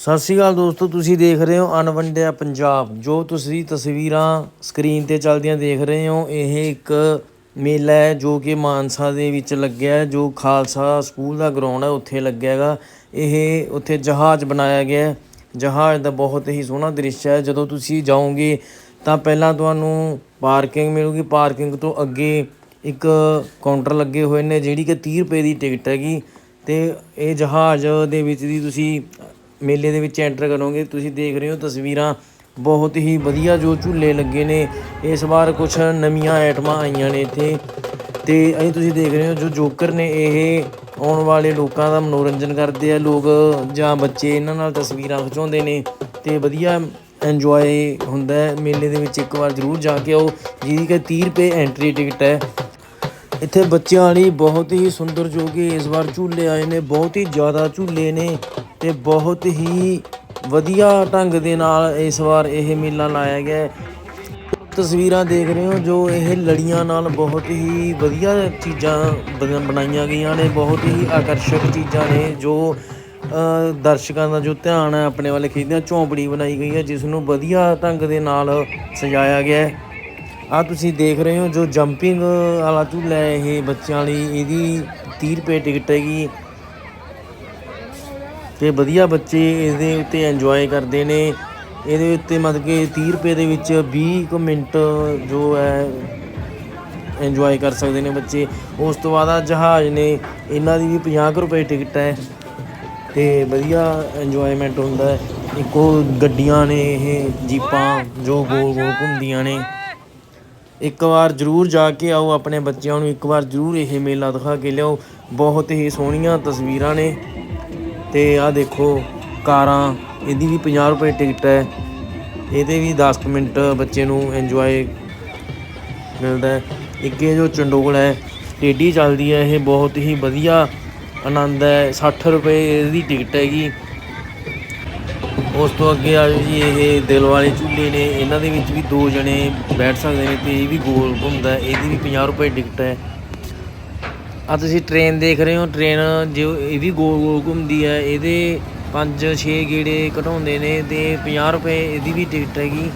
ਸਤਿ ਸ਼੍ਰੀ ਅਕਾਲ ਦੋਸਤੋ, ਤੁਸੀਂ ਦੇਖ ਰਹੇ ਹੋ ਅਨਵੰਡਿਆ ਪੰਜਾਬ। ਜੋ ਤੁਸੀਂ ਤਸਵੀਰਾਂ ਸਕਰੀਨ ਤੇ ਚੱਲਦੀਆਂ ਦੇਖ ਰਹੇ ਹੋ, ਇਹ ਇੱਕ ਮੇਲਾ ਹੈ ਜੋ ਕਿ ਮਾਨਸਾ ਦੇ ਵਿੱਚ ਲੱਗਿਆ ਹੈ, ਜੋ ਖਾਲਸਾ ਸਕੂਲ ਦਾ ਗਰਾਊਂਡ ਹੈ, ਉੱਥੇ ਲੱਗਿਆ ਹੈਗਾ। ਇਹ ਉੱਥੇ ਜਹਾਜ਼ ਬਣਾਇਆ ਗਿਆ ਹੈ। ਜਹਾਜ਼ ਦਾ ਬਹੁਤ ਹੀ ਸੋਹਣਾ ਦ੍ਰਿਸ਼ ਹੈ। ਜਦੋਂ ਤੁਸੀਂ ਜਾਓਗੇ, ਤਾਂ ਪਹਿਲਾਂ ਤੁਹਾਨੂੰ ਪਾਰਕਿੰਗ ਮਿਲੂਗੀ। ਪਾਰਕਿੰਗ ਤੋਂ ਅੱਗੇ ਇੱਕ ਕਾਊਂਟਰ ਲੱਗੇ ਹੋਏ ਨੇ, ਜਿਹੜੀ ਕਿ 30 ਰੁਪਏ ਦੀ ਟਿਕਟ ਹੈਗੀ। ਤੇ ਇਹ ਜਹਾਜ਼ ਦੇ ਵਿੱਚ ਦੀ ਤੁਸੀਂ ਮੇਲੇ ਦੇ ਵਿੱਚ ਐਂਟਰ ਕਰੋਗੇ, ਤੁਸੀਂ ਦੇਖ ਰਹੇ ਹੋ ਤਸਵੀਰਾਂ ਬਹੁਤ ਹੀ ਵਧੀਆ ਜੋ ਝੂਲੇ ਲੱਗੇ ਨੇ। ਇਸ ਵਾਰ ਕੁਝ ਨਵੀਆਂ ਆਈਟਮਾਂ ਆਈਆਂ ਨੇ ਇੱਥੇ। ਤੇ ਅਸੀਂ ਤੁਸੀਂ ਦੇਖ ਰਹੇ ਹੋ ਜੋ ਜੋਕਰ ਨੇ, ਇਹ ਆਉਣ ਵਾਲੇ ਲੋਕਾਂ ਦਾ ਮਨੋਰੰਜਨ ਕਰਦੇ ਆ। ਲੋਕ ਜਾਂ ਬੱਚੇ ਇਹਨਾਂ ਨਾਲ ਤਸਵੀਰਾਂ ਖਿਚਾਉਂਦੇ ਨੇ ਤੇ ਵਧੀਆ ਇੰਜੋਏ ਹੁੰਦਾ ਹੈ। ਮੇਲੇ ਦੇ ਵਿੱਚ ਇੱਕ ਵਾਰ ਜ਼ਰੂਰ ਜਾ ਕੇ ਆਓ, ਜਿਹਦੀ ਕਿ 30 ਰੁਪਏ ਐਂਟਰੀ ਟਿਕਟ ਹੈ। ਇੱਥੇ ਬੱਚਿਆਂ ਲਈ ਬਹੁਤ ਹੀ ਸੁੰਦਰ ਜੋ ਕਿ ਇਸ ਵਾਰ ਝੂਲੇ ਆਏ ਨੇ, ਬਹੁਤ ਹੀ ਜ਼ਿਆਦਾ ਝੂਲੇ ਨੇ। ਤੇ ਬਹੁਤ ਹੀ ਵਧੀਆ ਢੰਗ ਦੇ ਨਾਲ ਇਸ ਵਾਰ ਇਹ ਮੇਲਾ ਲਾਇਆ ਗਿਆ ਤਸਵੀਰਾਂ ਦੇਖ ਰਹੇ ਹੋ ਜੋ ਇਹ ਲੜੀਆਂ ਨਾਲ ਬਹੁਤ ਹੀ ਵਧੀਆ ਚੀਜ਼ਾਂ ਬਣ- ਬਣਾਈਆਂ ਗਈਆਂ ਨੇ, ਬਹੁਤ ਹੀ ਆਕਰਸ਼ਕ ਚੀਜ਼ਾਂ ਨੇ ਜੋ ਦਰਸ਼ਕਾਂ ਦਾ ਜੋ ਧਿਆਨ ਹੈ ਆਪਣੇ ਵੱਲ ਖਿੱਚਦਿਆਂ ਝੌਂਪੜੀ ਬਣਾਈ ਗਈ ਹੈ, ਜਿਸ ਨੂੰ ਵਧੀਆ ਢੰਗ ਦੇ ਨਾਲ ਸਜਾਇਆ ਗਿਆ ਹੈ। ਆ ਤੁਸੀਂ ਦੇਖ ਰਹੇ ਹੋ ਜੋ ਜੰਪਿੰਗ ਵਾਲਾ ਝੂਲਾ ਇਹ ਬੱਚਿਆਂ ਲਈ ਇਹਦੀ 30 ਰੁਪਏ ਟਿਕਟ ਹੈਗੀ। ਤੇ ਵਧੀਆ ਬੱਚੇ ਇਹਦੇ ਉੱਤੇ ਇੰਜੋਏ ਕਰਦੇ ਨੇ। ਇਹਦੇ ਉੱਤੇ ਮਤਲਬ ਕਿ 30 ਰੁਪਏ ਦੇ ਵਿੱਚ 20 ਕੁ ਮਿੰਟ ਜੋ ਹੈ ਇੰਜੋਏ ਕਰ ਸਕਦੇ ਨੇ ਬੱਚੇ। ਉਸ ਤੋਂ ਬਾਅਦ ਆ ਜਹਾਜ਼ ਨੇ, ਇਹਨਾਂ ਦੀ ਵੀ 50 ਕੁ ਰੁਪਏ ਟਿਕਟ ਹੈ। ਤੇ ਵਧੀਆ ਇੰਜੋਏਮੈਂਟ ਹੁੰਦਾ ਹੈ। ਇੱਕੋ ਗੱਡੀਆਂ ਨੇ, ਇਹ ਜੀਪਾਂ ਜੋ ਗੋਲ ਗੋਲ ਘੁੰਮਦੀਆਂ ਨੇ। ਇੱਕ ਵਾਰ ਜ਼ਰੂਰ ਜਾ ਕੇ ਆਓ ਆਪਣੇ ਬੱਚਿਆਂ ਨੂੰ। ਇੱਕ ਵਾਰ ਜ਼ਰੂਰ ਇਹ ਮੇਲਾ ਦਿਖਾ ਕੇ ਲਿਆਓ। ਬਹੁਤ ਹੀ ਸੋਹਣੀਆਂ ਤਸਵੀਰਾਂ ਨੇ। ਤੇ ਆਹ ਦੇਖੋ ਕਾਰਾਂ, ਇਹਦੀ ਵੀ 50 ਰੁਪਏ ਟਿਕਟ ਹੈ। ਇਹਦੇ ਵੀ 10 ਕੁ ਮਿੰਟ ਬੱਚੇ ਨੂੰ ਇੰਜੋਏ ਮਿਲਦਾ ਹੈ। ਇੱਕ ਇਹ ਜੋ ਚੰਡੋਲ ਹੈ, ਟੇਢੀ ਚੱਲਦੀ ਹੈ, ਇਹ ਬਹੁਤ ਹੀ ਵਧੀਆ ਆਨੰਦ ਹੈ। 60 ਰੁਪਏ ਇਹਦੀ ਟਿਕਟ ਹੈਗੀ। ਉਸ ਤੋਂ ਅੱਗੇ ਆ ਜੀ, ਇਹ ਦਿਲ ਵਾਲੇ ਝੂਲੇ ਨੇ। ਇਹਨਾਂ ਦੇ ਵਿੱਚ ਵੀ ਦੋ ਜਣੇ ਬੈਠ ਸਕਦੇ ਨੇ ਤੇ ਇਹ ਵੀ ਗੋਲ ਘੁੰਮਦਾ ਇਹਦੀ ਵੀ 50 ਰੁਪਏ ਟਿਕਟ ਹੈ। ਆ ਤੁਸੀਂ ਟ੍ਰੇਨ ਦੇਖ ਰਹੇ ਹੋ ਟ੍ਰੇਨ ਜੋ ਇਹ ਵੀ ਗੋਲ ਗੋਲ ਘੁੰਮਦੀ ਹੈ ਇਹਦੇ 5-6 ਗੇੜੇ ਘਟਾਉਂਦੇ ਨੇ ਤੇ 50 ਰੁਪਏ ਇਹਦੀ ਵੀ ਟਿਕਟ ਹੈਗੀ।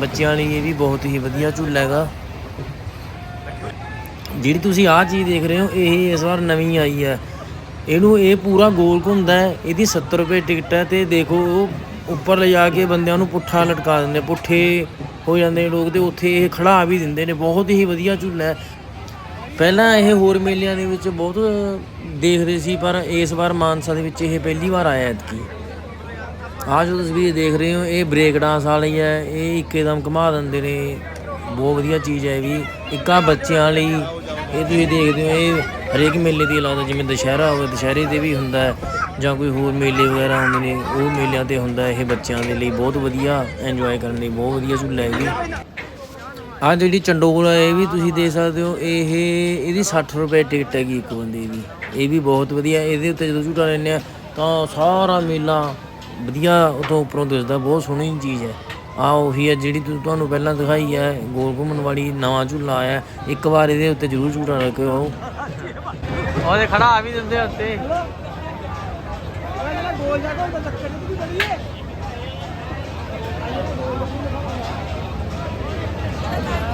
ਬੱਚਿਆਂ ਲਈ ਇਹ ਵੀ ਬਹੁਤ ਹੀ ਵਧੀਆ ਝੂਲਾ ਹੈਗਾ। ਜਿਹੜੀ ਤੁਸੀਂ ਆਹ ਚੀਜ਼ ਦੇਖ ਰਹੇ ਹੋ, ਇਹ ਇਸ ਵਾਰ ਨਵੀਂ ਆਈ ਹੈ ਇਹਨੂੰ ਇਹ ਪੂਰਾ ਗੋਲ ਘੁੰਮਦਾ ਹੈ, ਇਹਦੀ 70 ਰੁਪਏ ਟਿਕਟ ਹੈ ਤੇ ਦੇਖੋ ਉਹ ਉੱਪਰ ਲਿਜਾ ਕੇ ਬੰਦਿਆਂ ਨੂੰ ਪੁੱਠਾ ਲਟਕਾ ਦਿੰਦੇ ਪੁੱਠੇ ਹੋ ਜਾਂਦੇ ਨੇ ਲੋਕ ਤੇ ਉੱਥੇ ਇਹ ਖੜਾ ਵੀ ਦਿੰਦੇ ਨੇ, ਬਹੁਤ ਹੀ ਵਧੀਆ ਝੂਲਾ ਹੈ। ਪਹਿਲਾਂ ਇਹ ਹੋਰ ਮੇਲਿਆਂ ਦੇ ਵਿੱਚ ਬਹੁਤ ਦੇਖਦੇ ਸੀ, ਪਰ ਇਸ ਵਾਰ ਮਾਨਸਾ ਦੇ ਵਿੱਚ ਇਹ ਪਹਿਲੀ ਵਾਰ ਆਇਆ ਐਤਕੀ। ਆਹ ਜੋ ਤਸਵੀਰ ਦੇਖ ਰਹੇ ਹੋ, ਇਹ ਬ੍ਰੇਕ ਡਾਂਸ ਵਾਲੀ ਹੈ, ਇਹ ਇੱਕਦਮ ਘੁਮਾ ਦਿੰਦੇ ਨੇ। ਬਹੁਤ ਵਧੀਆ ਚੀਜ਼ ਹੈ ਇਹ ਵੀ, ਇੱਕ ਬੱਚਿਆਂ ਲਈ। ਇਹ ਤੁਸੀਂ ਦੇਖਦੇ ਹੋ, ਇਹ ਹਰੇਕ ਮੇਲੇ ਦੀ ਲੱਗਦਾ, ਜਿਵੇਂ ਦੁਸ਼ਹਿਰਾ ਹੋਵੇ, ਦੁਸ਼ਹਿਰੇ ਤੇ ਵੀ ਹੁੰਦਾ ਹੈ, ਜਾਂ ਕੋਈ ਹੋਰ ਮੇਲੇ ਵਗੈਰਾ ਹੁੰਦੇ ਨੇ, ਉਹ ਮੇਲਿਆਂ ਤੇ ਹੁੰਦਾ ਇਹ ਬੱਚਿਆਂ ਦੇ ਲਈ ਬਹੁਤ ਵਧੀਆ ਇੰਜੋਏ ਕਰਨ ਲਈ ਬਹੁਤ ਵਧੀਆ ਝੂਲਾ ਹੈ ਇਹ ਵੀ। ਆਹ ਜਿਹੜੀ ਚੰਡੋਲ ਹੈ ਇਹ ਵੀ ਤੁਸੀਂ ਦੇਖ ਸਕਦੇ ਹੋ। ਇਹ ਇਹਦੀ 60 ਰੁਪਏ ਟਿਕਟ ਹੈਗੀ ਇੱਕ ਬੰਦੇ ਦੀ। ਇਹ ਵੀ ਬਹੁਤ ਵਧੀਆ। ਇਹਦੇ ਉੱਤੇ ਜਦੋਂ ਝੂਟਾ ਲੈਂਦੇ ਆ ਤਾਂ ਸਾਰਾ ਮੇਲਾ ਵਧੀਆ ਉਤੋਂ ਉੱਪਰੋਂ ਦਿਸਦਾ। ਬਹੁਤ ਸੋਹਣੀ ਚੀਜ਼ ਹੈ। ਆ ਉਹੀ ਹੈ ਜਿਹੜੀ ਤੁਹਾਨੂੰ ਪਹਿਲਾਂ ਦਿਖਾਈ ਹੈ ਗੋਲ ਘੁੰਮਣ ਵਾਲੀ ਨਵਾਂ ਝੂਲਾ ਆਇਆ। ਹੈ। ਇੱਕ ਵਾਰ ਇਹਦੇ ਉੱਤੇ ਜ਼ਰੂਰ ਝੂਟਾ ਰੱਖਿਓ। ਉਹਦੇ ਖੜਾ ਆ ਵੀ ਦਿੰਦੇ ਉੱਤੇ। ਆ Yeah.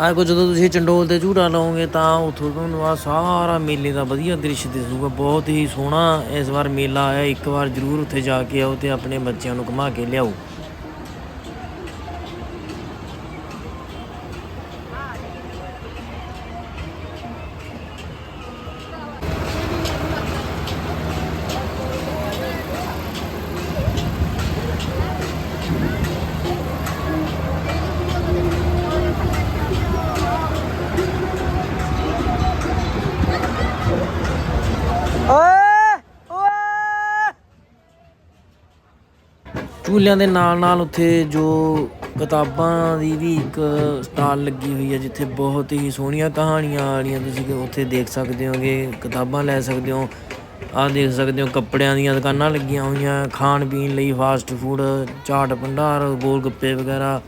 ਆ ਕੋ ਜਦੋਂ ਤੁਸੀਂ ਚੰਡੋਲ ਤੇ ਝੂਟਾ ਲਾਓਗੇ ਤਾਂ ਉਥੋਂ ਤੁਹਾਨੂੰ ਆ ਸਾਰਾ ਮੇਲੇ ਦਾ ਵਧੀਆ ਦ੍ਰਿਸ਼ ਦਿਸੂਗਾ। ਬਹੁਤ ਹੀ ਸੋਹਣਾ ਇਸ ਵਾਰ ਮੇਲਾ ਆਇਆ। ਇੱਕ ਵਾਰ ਜ਼ਰੂਰ ਉੱਥੇ ਜਾ ਕੇ ਆਓ ਤੇ ਆਪਣੇ ਬੱਚਿਆਂ ਨੂੰ ਘੁਮਾ ਕੇ ਲਿਆਓ। ਝੂਲਿਆਂ ਦੇ ਨਾਲ ਨਾਲ ਉੱਥੇ ਜੋ ਕਿਤਾਬਾਂ ਦੀ ਵੀ ਇੱਕ ਸਟਾਲ ਲੱਗੀ ਹੋਈ ਹੈ, ਜਿੱਥੇ ਬਹੁਤ ਹੀ ਸੋਹਣੀਆਂ ਕਹਾਣੀਆਂ ਵਾਲੀਆਂ ਤੁਸੀਂ ਉੱਥੇ ਦੇਖ ਸਕਦੇ ਹੋਗੇ, ਕਿਤਾਬਾਂ ਲੈ ਸਕਦੇ ਹੋ, ਆਹ ਦੇਖ ਸਕਦੇ ਹੋ ਕੱਪੜਿਆਂ ਦੀਆਂ ਦੁਕਾਨਾਂ ਲੱਗੀਆਂ ਹੋਈਆਂ, ਖਾਣ ਪੀਣ ਲਈ ਫਾਸਟ ਫੂਡ ਚਾਟ ਭੰਡਾਰ, ਗੋਲ ਗੱਪੇ ਵਗੈਰਾ